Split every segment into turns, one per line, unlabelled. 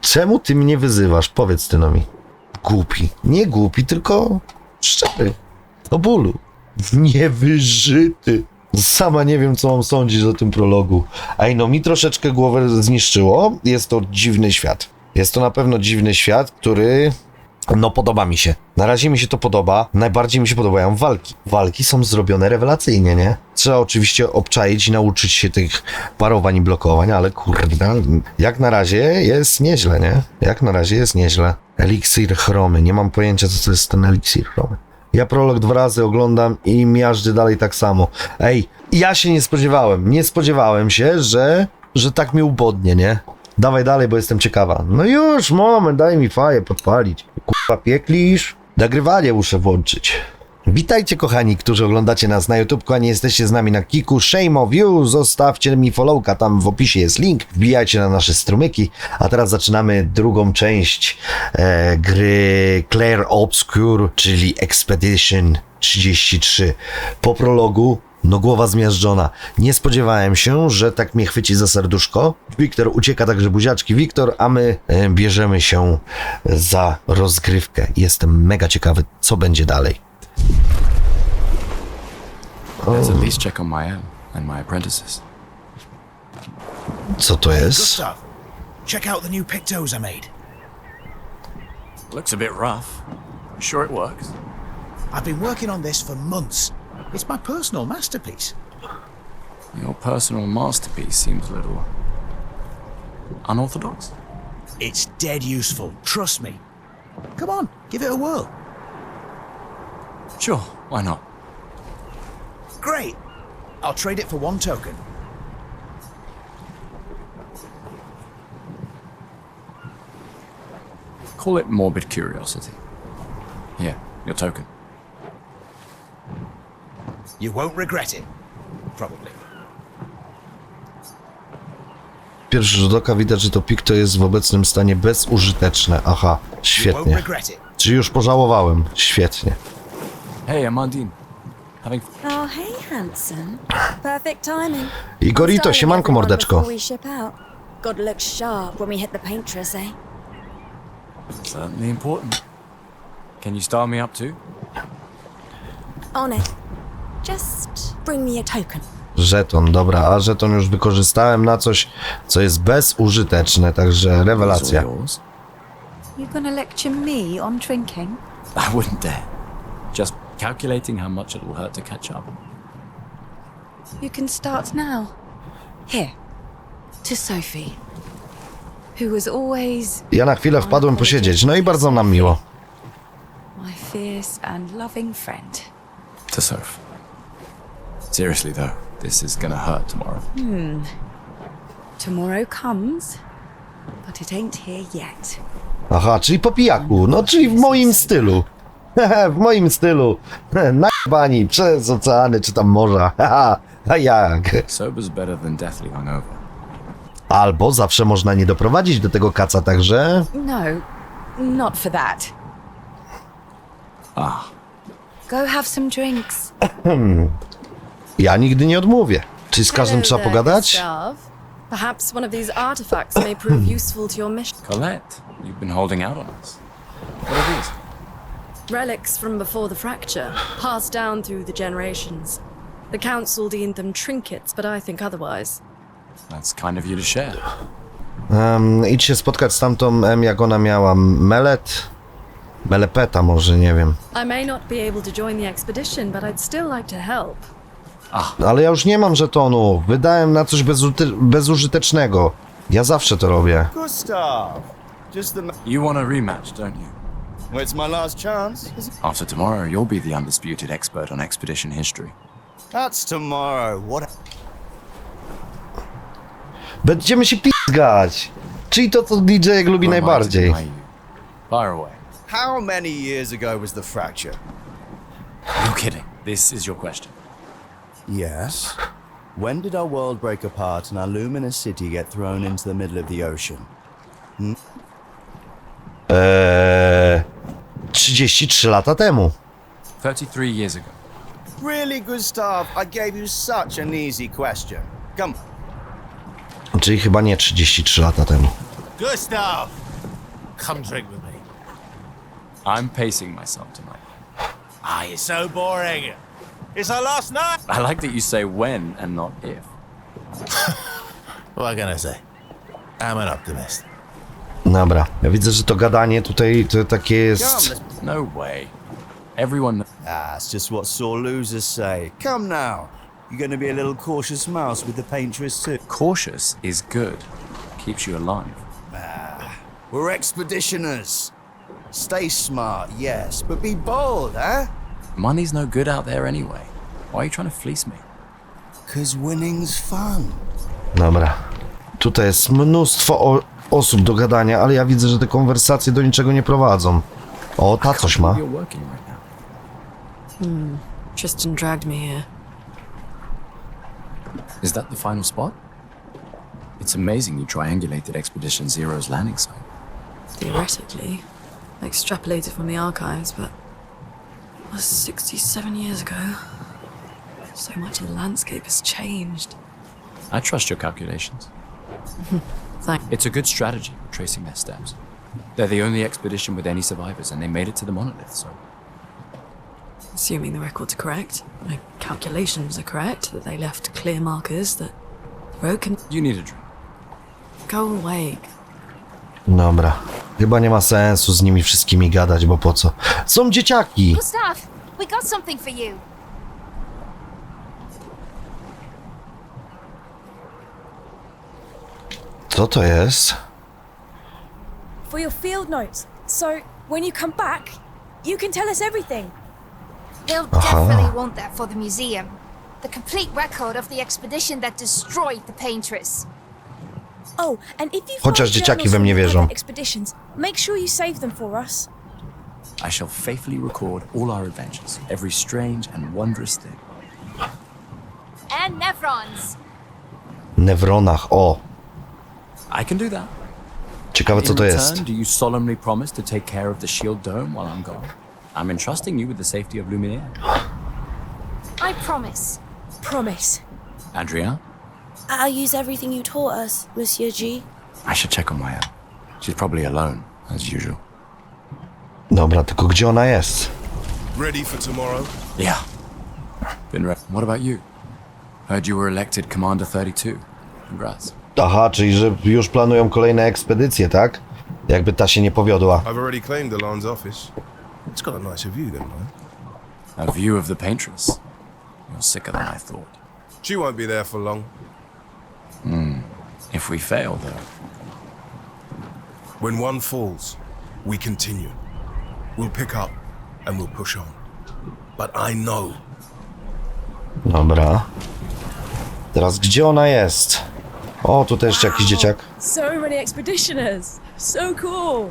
Czemu ty mnie wyzywasz? Powiedz ty no mi. Głupi. Nie głupi, tylko szczery. Do bólu. Niewyżyty. Sama nie wiem, co mam sądzić o tym prologu. Ej, no mi troszeczkę głowę zniszczyło. Jest to dziwny świat. Jest to na pewno dziwny świat, który no podoba mi się. Na razie mi się to podoba. Najbardziej mi się podobają walki. Walki są zrobione rewelacyjnie, nie? Trzeba oczywiście obczaić i nauczyć się tych parowań i blokowań, ale kurde, jak na razie jest nieźle, nie? Jak na razie jest nieźle. Eliksir chromy. Nie mam pojęcia, co to jest ten eliksir chromy. Ja prolog dwa razy oglądam i miażdży dalej tak samo. Ej, ja się nie spodziewałem. Nie spodziewałem się, że, że tak mi ubodnie, nie? Dawaj dalej, bo jestem ciekawa. No już, moment, daj mi faję podpalić. Kurwa, pieklisz? Nagrywanie muszę włączyć. Witajcie kochani, którzy oglądacie nas na YouTube, a nie jesteście z nami na Kiku. Shame of you, zostawcie mi followka, tam w opisie jest link, wbijajcie na nasze strumyki. A teraz zaczynamy drugą część e, gry Claire Obscure, czyli Expedition 33. Po prologu no głowa zmiażdżona. Nie spodziewałem się, że tak mnie chwyci za serduszko. Wiktor ucieka także buziaczki Wiktor, a my e, bierzemy się za rozgrywkę. Jestem mega ciekawy, co będzie dalej.
Let's at least check on my own and my apprentices.
Co to jest?
Gustav, check out the new pictos I made.
Looks a bit rough. Sure it works?
I've been working on this for months. It's my personal masterpiece.
Your personal masterpiece seems a little unorthodox.
It's dead useful, trust me. Come on, give it a whirl.
Sure, why not?
Great. I'll trade it for one token.
Call it morbid curiosity. Here, your token.
You won't regret it. Probably.
Pierwszy rzut oka widać, że to Pikto jest w obecnym stanie bezużyteczne. Aha, świetnie. Czy już pożałowałem? Świetnie.
Hey, Amandine. Having
Oh, hey, handsome. Perfect timing.
Igorito, siemanko mordeczko.
before we ship out. Gotta look sharp when we hit the paintress, eh?
certainly important. Can you style me up too?
On it. Just bring me a token.
Żeton, dobra, a żeton już wykorzystałem na coś, co jest bezużyteczne, także rewelacja.
yours.
You gonna lecture me on drinking?
I wouldn't dare. Just calculating how much it'll hurt to catch up.
You can start now. Here. To Sophie. Who was always
Ja na chwilę wpadłem posiedzieć, no i bardzo nam miło.
my fierce and loving friend.
To Soph. Seriously though, this is gonna hurt tomorrow.
Tomorrow comes, but it ain't here yet.
Aha, czyli po pijaku, no czyli w moim stylu. Hehe, w moim stylu. Najbani przez oceany czy tam morza. A jak?
Sober's better than deathly hungover.
Albo zawsze można nie doprowadzić do tego kaca, także...
No, not for that.
Ah,
Go have some drinks.
Ja nigdy nie odmówię. Czy z każdym trzeba pogadać?
Perhaps one of these artifacts may prove useful to your mission.
Colette, you've been holding out on us. What are these?
Relics from before the fracture, passed down through the generations. The council deemed them trinkets, but I think otherwise.
That's kind of you to share.
Um, idź się spotkać z tamtą M, jak ona miała. Melet? Melepeta może, nie wiem.
I may not be able to join the expedition, but I'd still like to help.
Ale ja już nie mam żetonu. Wydałem na coś bezuty- bezużytecznego. Ja zawsze to robię.
Gustav! Just the.
You want a rematch, don't you?
Well, it's my last chance.
After tomorrow, you'll be the undisputed expert on expedition history.
That's tomorrow. What?
Będziemy się pizgać. Czyli to, co DJ jak lubi
Who am I to
najbardziej.
deny you? Fire away.
How many years ago was the fracture?
You're kidding. This is your question.
Yes. When did our world break apart and our luminous city get thrown into the middle of the ocean?
Eee, 33 lata temu.
33 years ago.
Really, Gustav? I gave you such an easy question. Come.
Czyli chyba nie 33 lata temu.
Gustav!
Come drink with me.
I'm pacing myself tonight.
Ah, you're so boring. It's our last night.
I like that you say when and not if.
What can I say? I'm an optimist.
Dobra, ja widzę, że to gadanie tutaj to takie jest...
No way. Everyone.
Ah, it's just what sore losers say. Come now. You're going to be a little cautious mouse with the paintress too.
Cautious is good. Keeps you alive. Ah.
We're expeditioners. Stay smart, yes, but be bold, huh?
Money's no good out there anyway. Why are you trying to fleece me?
Because winning's fun.
Dobra. Tutaj jest mnóstwo o, osób do gadania, ale ja widzę, że te konwersacje do niczego nie prowadzą. O, ta coś ma.
You're working right now.
Tristan dragged me here.
Is that the final spot? It's amazing you triangulated Expedition Zero's landing site.
Theoretically, extrapolated from the archives, but was 67 years ago. So much of the landscape has changed.
I trust your calculations.
Thank.
It's a good strategy, tracing their steps. They're the only expedition with any survivors, and they made it to the monolith, so.
Assuming the records are correct, my calculations are correct, that they left clear markers, that the road can
You need a drink.
go away.
Dobra. Chyba nie ma sensu z nimi wszystkimi gadać, bo po co? Są dzieciaki!
Gustav, we got something for you.
Co to jest?
For your field notes. So when you come back, you can tell us everything.
They'll definitely want that for the museum. The complete record of the expedition that destroyed the Paintress.
Oh, and if you
Chociaż
find
dzieciaki
journals
we
from
mnie wierzą.
expeditions, make sure you save them for us.
I shall faithfully record all our adventures, every strange and wondrous thing.
And Nevrons.
Newronach, o!
I can do that.
Ciekawe co
In
to
return,
jest.
do you solemnly promise to take care of the shield dome while I'm gone? I'm entrusting you with the safety of Luminaire.
I promise.
Promise.
Adrien,
I'll use everything you taught us, Monsieur G.
I should check on Maya. She's probably alone, as usual.
Dobra, tylko gdzie ona jest?
Ready for tomorrow?
Yeah. Been re- What about you? Heard you were elected Commander 32. Congrats.
Aha, czyli że już planują kolejne ekspedycje, tak? Jakby ta się nie powiodła.
I've already claimed the Alon's office. It's got a nicer view then, man.
A view of the Paintress. You're sicker than I thought.
She won't be there for long. Hmm.
If we fail, though,
When one falls, we continue. We'll pick up and we'll push on. But I know
Dobra. Teraz gdzie ona jest? O, tu też jakiś dzieciak.
So many expeditioners. So cool.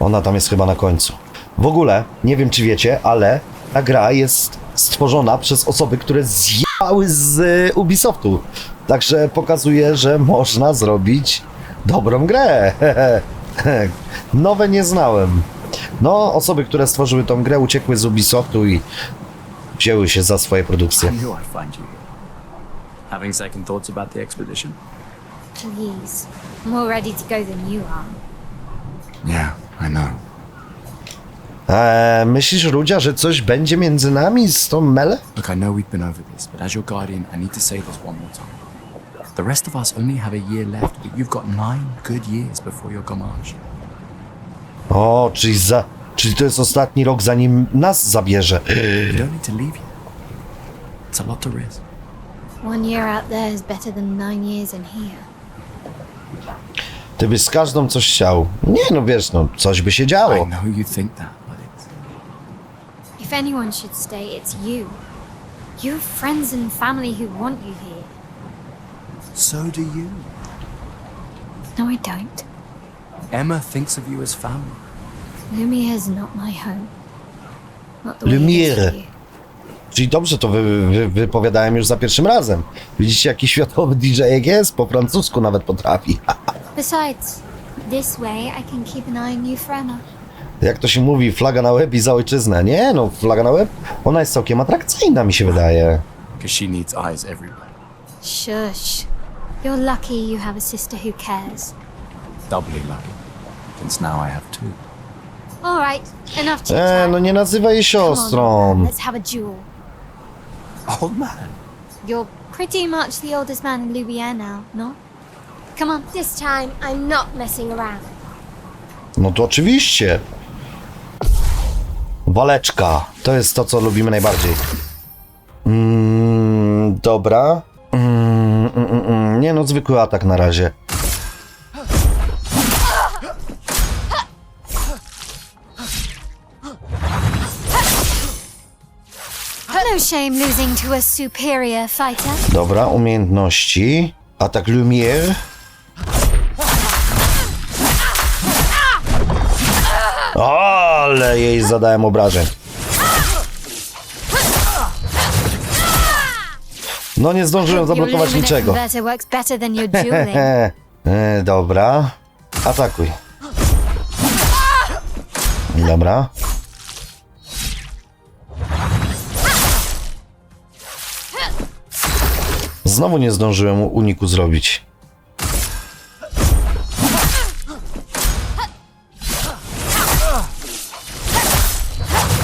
Ona tam jest chyba na końcu. W ogóle, nie wiem czy wiecie, ale ta gra jest stworzona przez osoby, które zjechały z y, Ubisoftu. Także pokazuje, że można zrobić dobrą grę. Nowe nie znałem. No, osoby, które stworzyły tą grę, uciekły z Ubisoftu i wzięły się za swoje produkcje.
I knew I'd find you here. Having second thoughts about the expedition?
Please. I'm more ready to go than you are.
Yeah, I know.
Eee, myślisz, Rudzia, że coś będzie między nami z tą Mele?
Look, I know we've been over this, but as your guardian, I need to say this one more time. The rest of us only have a year left, but you've got nine good years before your Gamage.
O, czyli za... Czyli to jest ostatni rok, zanim nas zabierze.
You don't need to leave yet. It's a lot to risk.
One year out there is better than nine years in here.
Ty byś z każdą coś chciał. Nie no, wiesz, no, coś by się
I
działo.
know you think that, but it's.
If anyone should stay, it's you. You have friends and family who want you here.
So do you.
No, I don't.
Emma thinks of you as family.
Lumiere's not my home. Not the way it is
Lumiere. Czyli dobrze to wy, wy, wypowiadałem już za pierwszym razem. Widzicie, jaki światowy DJ jak jest? Po francusku nawet potrafi.
Besides, this way I can keep an eye on you forever.
Jak to się mówi, flaga na łeb i za ojczyznę. Nie no, flaga na łeb, ona jest całkiem atrakcyjna, mi się wydaje.
Because she needs eyes everywhere.
Shush. You're lucky you have a sister who cares.
Doubly lucky. since now I have two.
All right, enough chit
E,
chat.
no nie nazywaj jej
Come on,
siostrą.
let's have a duel.
Old man.
You're pretty much the oldest man in Louvier now, no? Come on.
This time, I'm not messing around.
No to oczywiście. Waleczka. To jest to, co lubimy najbardziej. Mm, dobra. Mm, mm, mm, mm. Nie no, zwykły atak na razie.
No shame losing to a superior fighter.
Dobra, umiejętności. Atak Lumière. Ale jej zadałem obrażeń. No nie zdążyłem zablokować niczego. e, dobra. Atakuj. Dobra. Znowu nie zdążyłem uniku zrobić.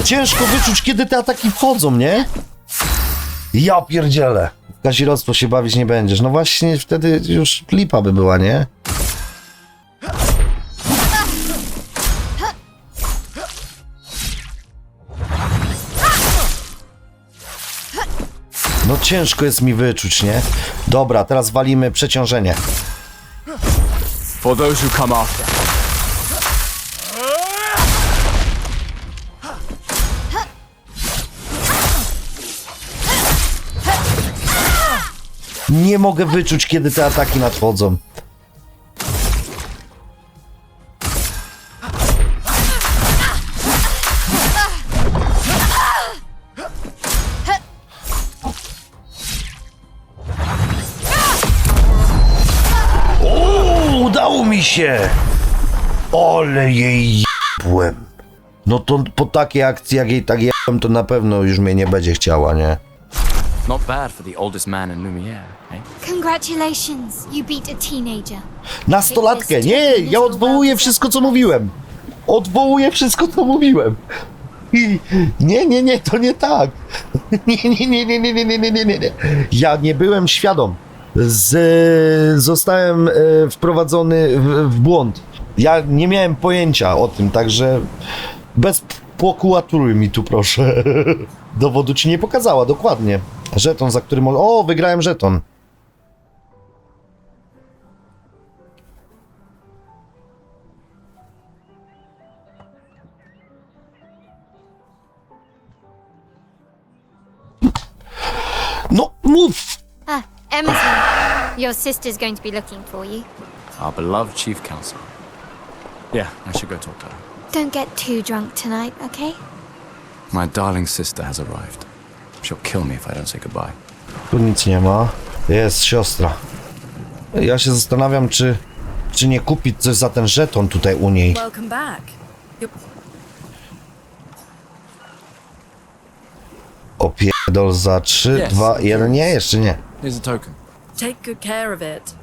Ciężko wyczuć, kiedy te ataki wchodzą, nie? Ja pierdzielę. W Kazirostwo się bawić nie będziesz. No właśnie wtedy już lipa by była, nie? No ciężko jest mi wyczuć, nie? Dobra, teraz walimy przeciążenie.
For those who come after.
Nie mogę wyczuć, kiedy te ataki nadchodzą. Się! Ale jej jebłem. No to po takiej akcji, jak jej tak jebłem, to na pewno już mnie nie będzie chciała, nie?
Not bad for the oldest man in Lumiere, eh?
Congratulations, you beat a teenager.
Nastolatkę, nie! Ja odwołuję wszystko, co mówiłem. Odwołuję wszystko, co mówiłem. Nie, nie, nie, to nie tak. Nie, nie, nie, nie, nie, nie, nie, nie, nie, nie, nie. Ja nie byłem świadom. Z, zostałem e, wprowadzony w, w błąd. Ja nie miałem pojęcia o tym, także bez płokułatury mi tu proszę. Dowodu ci nie pokazała, dokładnie. Żeton, za który... mo- O, wygrałem żeton. No, mów!
Emerson, your sister's going to be looking for you.
Our beloved chief counsel. Yeah, I should go talk to her.
Don't get too drunk tonight, okay?
My darling sister has arrived. She'll kill me if I don't say goodbye.
Tu nic nie ma. Jest siostra. Ja się zastanawiam, czy, czy nie kupić coś za ten żeton tutaj u niej.
Welcome back. You're
Opierdol za 3,
Yes.
2, 1. Nie, jeszcze nie.
Here's a token.
take good care of it.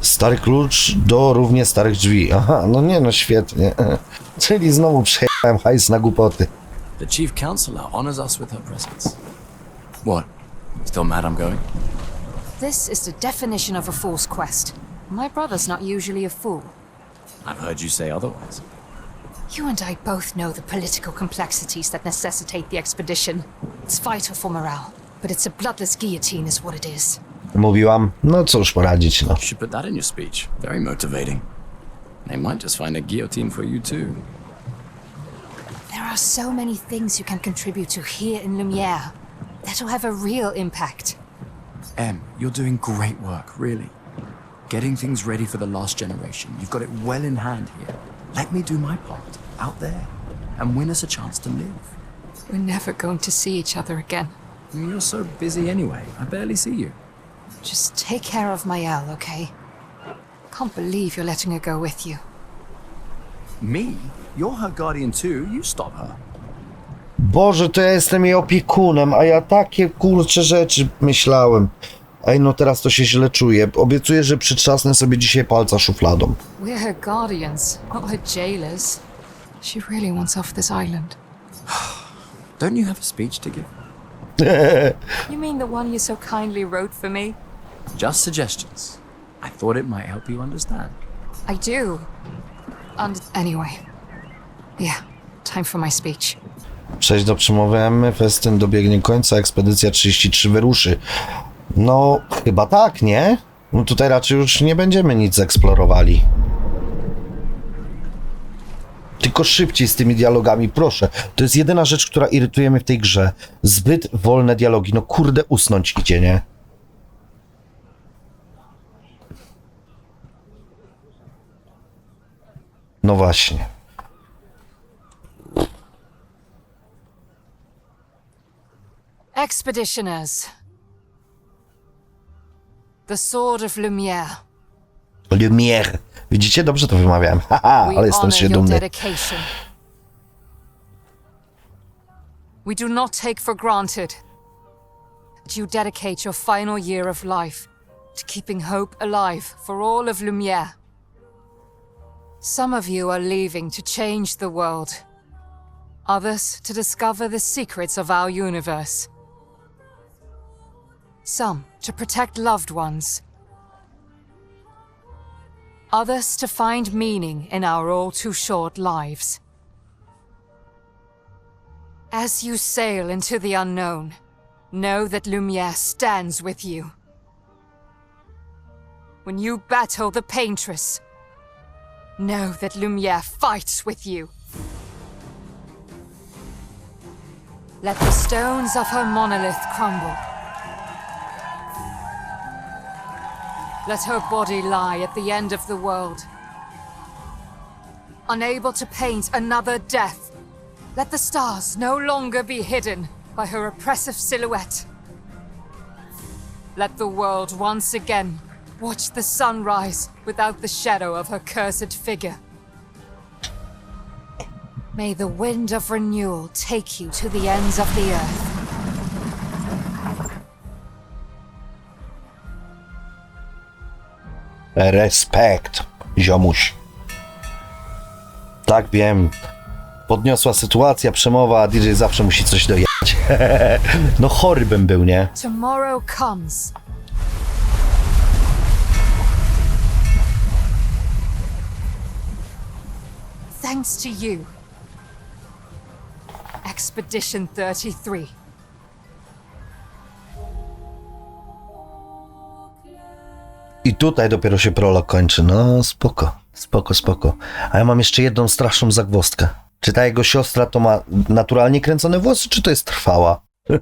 Stary klucz do równie starych drzwi. Aha, no nie, no świetnie. Czyli znowu przejechałem hajs na głupoty.
The chief counselor honors us with her presence. What? Still mad I'm going?
This is the definition of a fool's quest. My brother's not usually a fool.
I've heard you say otherwise.
You and I both know the political complexities that necessitate the expedition. It's vital for morale, but it's a bloodless guillotine, is what it is.
Mówiłam, no cóż poradzić, no.
You should put that in your speech. Very motivating. They might just find a guillotine for you too.
There are so many things you can contribute to here in Lumiere that'll have a real impact.
Em, you're doing great work, really. Getting things ready for the last generation. You've got it well in hand here. Let me do my part, out there, and win us a chance to live.
We're never going to see each other again.
You're so busy anyway. I barely see you.
Just take care of Mayel, okay? Can't believe you're letting her go with you.
Me? You're her guardian too. You stop her.
Boże, to ja jestem jej opiekunem, a ja takie kurcze rzeczy myślałem. Ej, no teraz to się źle czuję. Obiecuję, że przytrzasnę sobie dzisiaj palca szufladą.
We're her guardians, not her jailers. She really wants off this island.
Don't you have a speech to give?
You mean the one you so kindly wrote for me?
Just suggestions. I thought it might help you understand.
I do. And anyway. Yeah, time for my speech.
Przejść do przemowy, festyn dobiegnie końca, ekspedycja 33 wyruszy. No, chyba tak, nie? No tutaj raczej już nie będziemy nic eksplorowali. Tylko szybciej z tymi dialogami, proszę. To jest jedyna rzecz, która irytuje mnie w tej grze. Zbyt wolne dialogi. No kurde, usnąć idzie, nie? No właśnie.
Expeditioners. The Sword of Lumiere.
Lumière. Widzicie? Dobrze to wymawiałem. Haha,
We
ale jestem się
your
dumny.
dedication. We do not take for granted that you dedicate your final year of life to keeping hope alive for all of Lumiere. Some of you are leaving to change the world, others to discover the secrets of our universe. Some to protect loved ones, others to find meaning in our all too short lives. As you sail into the unknown, know that Lumiere stands with you. When you battle the Paintress, know that Lumiere fights with you. Let the stones of her monolith crumble. Let her body lie at the end of the world. Unable to paint another death, let the stars no longer be hidden by her oppressive silhouette. Let the world once again watch the sunrise without the shadow of her cursed figure. May the wind of renewal take you to the ends of the earth.
Respekt, ziomuś. Tak, wiem. Podniosła sytuacja, przemowa, a DJ zawsze musi coś dojechać. no chory bym był, nie?
Tomorrow comes. Thanks to you. Expedition 33.
tutaj dopiero się prolog kończy. No spoko, spoko, spoko. A ja mam jeszcze jedną straszną zagwozdkę. Czy ta jego siostra to ma naturalnie kręcone włosy, czy to jest trwała?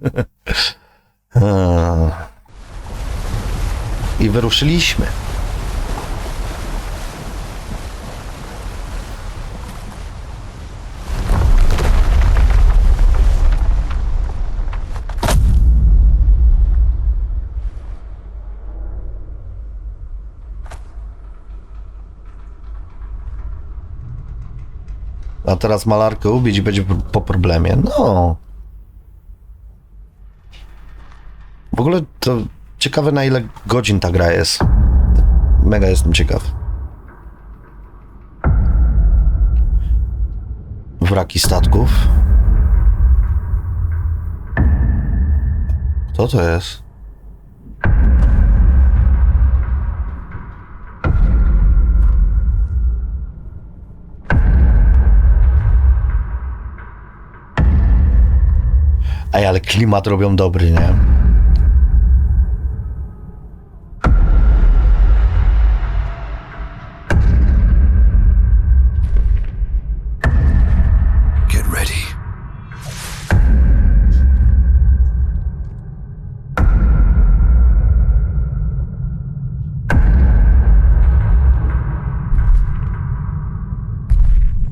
Hmm. I wyruszyliśmy. A teraz malarkę ubić i będzie po- problemie. No. W ogóle to ciekawe na ile godzin ta gra jest. Mega jestem ciekaw. Wraki statków. Kto to jest? Ej, ale klimat robią dobry, nie?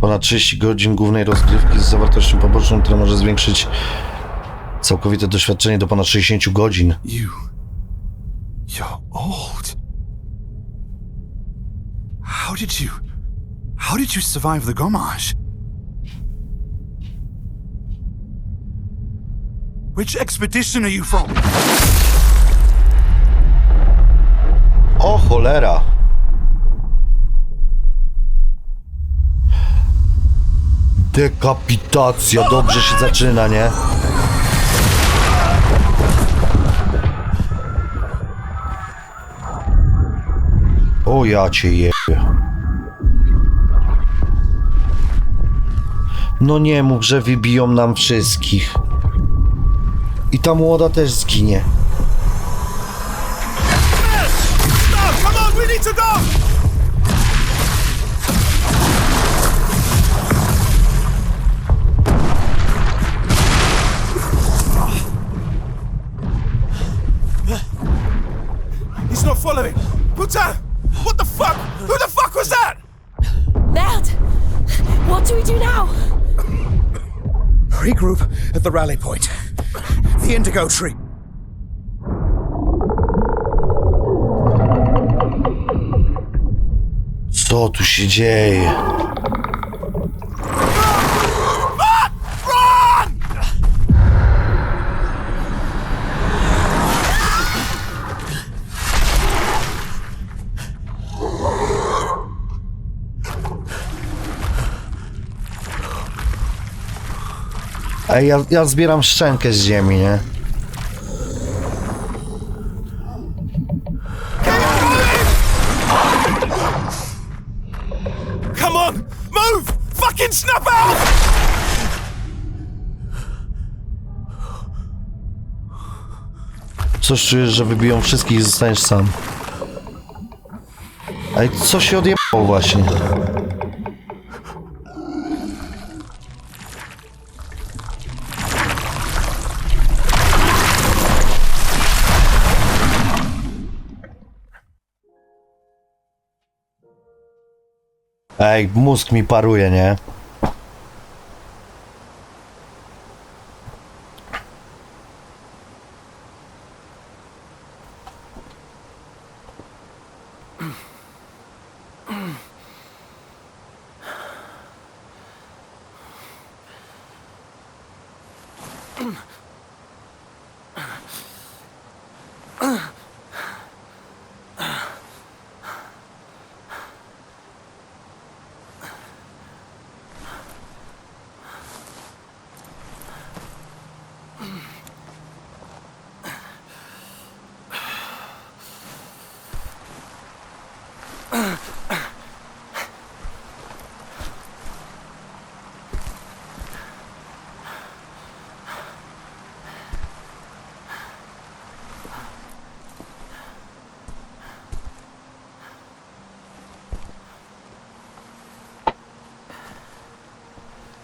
Ponad 30 godzin głównej rozgrywki z zawartością poboczną, która może zwiększyć całkowite doświadczenie do ponad 60 godzin.
You. You're old. How did you. How did you survive the Gomage? Which expedition are you from?
O cholera! Dekapitacja, dobrze się zaczyna, nie? O ja cię. No nie mów, że wybiją nam wszystkich. I ta młoda też zginie.
At the rally point. The Indigo Tree.
Co tu się dzieje? Ej, ja, ja zbieram szczękę z ziemi, nie?
Come on! Move! Fucking snap out!
Coś czujesz, że wybiją wszystkich i zostaniesz sam. Ej, co się odjebało właśnie? Ej, mózg mi paruje, nie?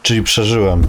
Czyli przeżyłem.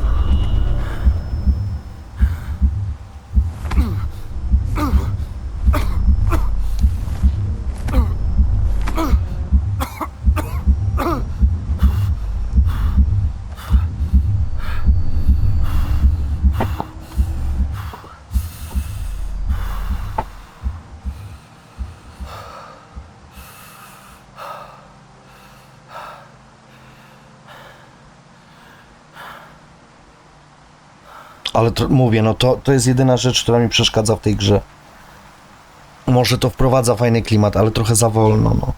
Ale to, mówię, no to, to jest jedyna rzecz, która mi przeszkadza w tej grze. Może to wprowadza fajny klimat, ale trochę za wolno, no.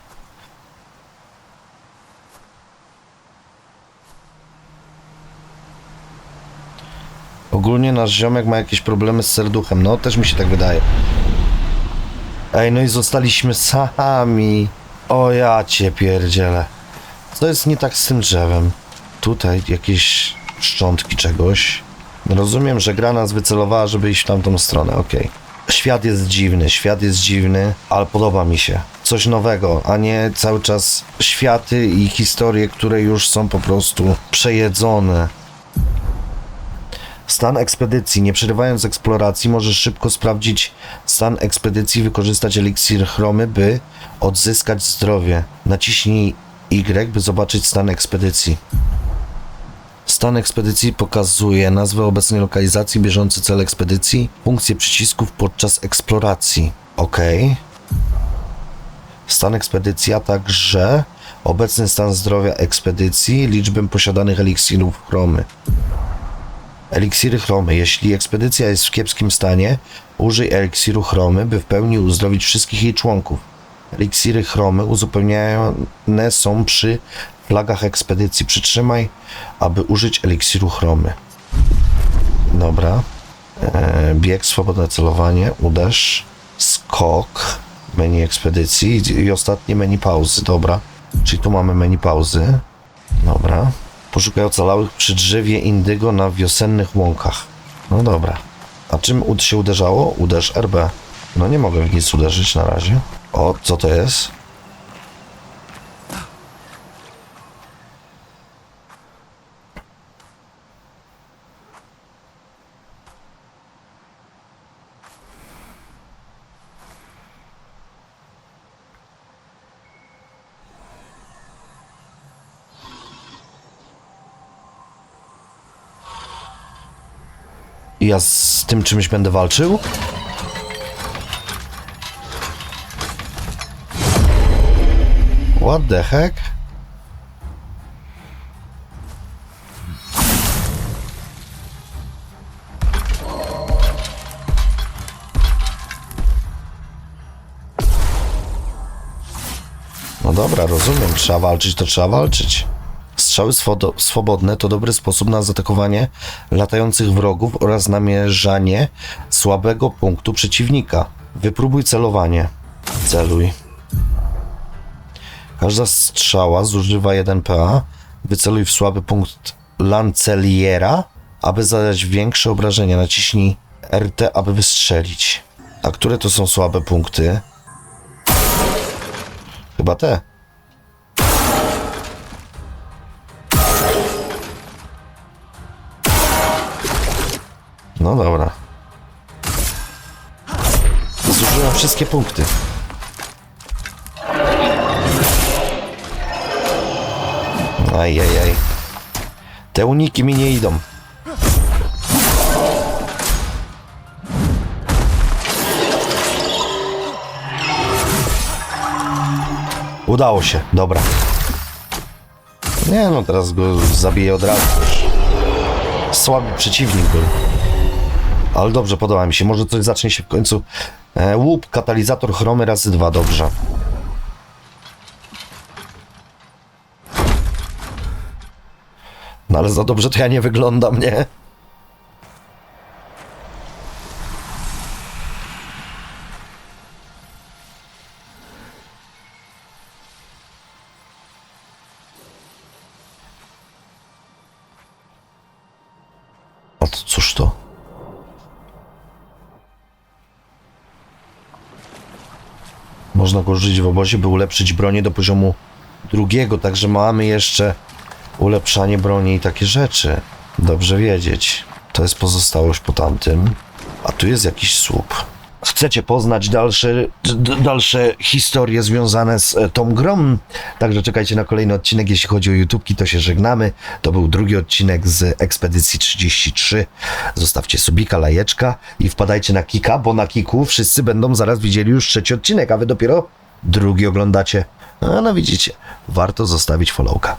Ogólnie nasz ziomek ma jakieś problemy z serduchem, no też mi się tak wydaje. Ej, no i zostaliśmy sami. O ja cię pierdzielę. Co jest nie tak z tym drzewem? Tutaj jakieś szczątki czegoś. Rozumiem, że gra nas wycelowała, żeby iść w tamtą stronę, okej. Świat jest dziwny, świat jest dziwny, ale podoba mi się. Coś nowego, a nie cały czas światy i historie, które już są po prostu przejedzone. Stan ekspedycji. Nie przerywając eksploracji, możesz szybko sprawdzić stan ekspedycji, wykorzystać eliksir chromy, by odzyskać zdrowie. Naciśnij Y, by zobaczyć stan ekspedycji. Stan ekspedycji pokazuje nazwę obecnej lokalizacji, bieżący cel ekspedycji, funkcję przycisków podczas eksploracji. OK. Stan ekspedycji, a także obecny stan zdrowia ekspedycji, liczbę posiadanych eliksirów chromy. Eliksiry chromy. Jeśli ekspedycja jest w kiepskim stanie, użyj eliksiru chromy, by w pełni uzdrowić wszystkich jej członków. Eliksiry chromy uzupełniane są przy flagach ekspedycji. Przytrzymaj, aby użyć eliksiru chromy. Dobra. E, bieg, swobodne celowanie, uderz, skok, menu ekspedycji i, i ostatnie menu pauzy. Dobra. Czyli tu mamy menu pauzy. Dobra. Poszukaj ocalałych przy drzewie indygo na wiosennych łąkach. No dobra. A czym się uderzało? Uderz RB. No nie mogę w nic uderzyć na razie. O, co to jest? Ja z tym czymś będę walczył? What the heck? No dobra, rozumiem. Trzeba walczyć, to trzeba walczyć. Strzały swobodne to dobry sposób na zaatakowanie latających wrogów oraz namierzanie słabego punktu przeciwnika. Wypróbuj celowanie. Celuj. Każda strzała zużywa 1 PA. Wyceluj w słaby punkt lanceliera, aby zadać większe obrażenia. Naciśnij RT, aby wystrzelić. A które to są słabe punkty? Chyba te. No dobra. Zużyłem wszystkie punkty. Ajajaj. Te uniki mi nie idą. Udało się, dobra. Nie no, teraz go zabiję od razu. Słaby przeciwnik był. Ale dobrze, podoba mi się. Może coś zacznie się w końcu. E, łup, katalizator chromy razy dwa, dobrze. No ale za dobrze to ja nie wyglądam, nie? A to cóż to? Można go użyć w obozie, by ulepszyć bronię do poziomu drugiego, także mamy jeszcze ulepszanie broni i takie rzeczy. Dobrze wiedzieć. To jest pozostałość po tamtym. A tu jest jakiś słup. Chcecie poznać dalsze, dalsze historie związane z e, tą grą? Także czekajcie na kolejny odcinek. Jeśli chodzi o YouTubki, to się żegnamy. To był drugi odcinek z Ekspedycji 33. Zostawcie subika, lajeczka i wpadajcie na Kika, bo na Kiku wszyscy będą zaraz widzieli już trzeci odcinek, a wy dopiero drugi oglądacie. A no widzicie, warto zostawić followka.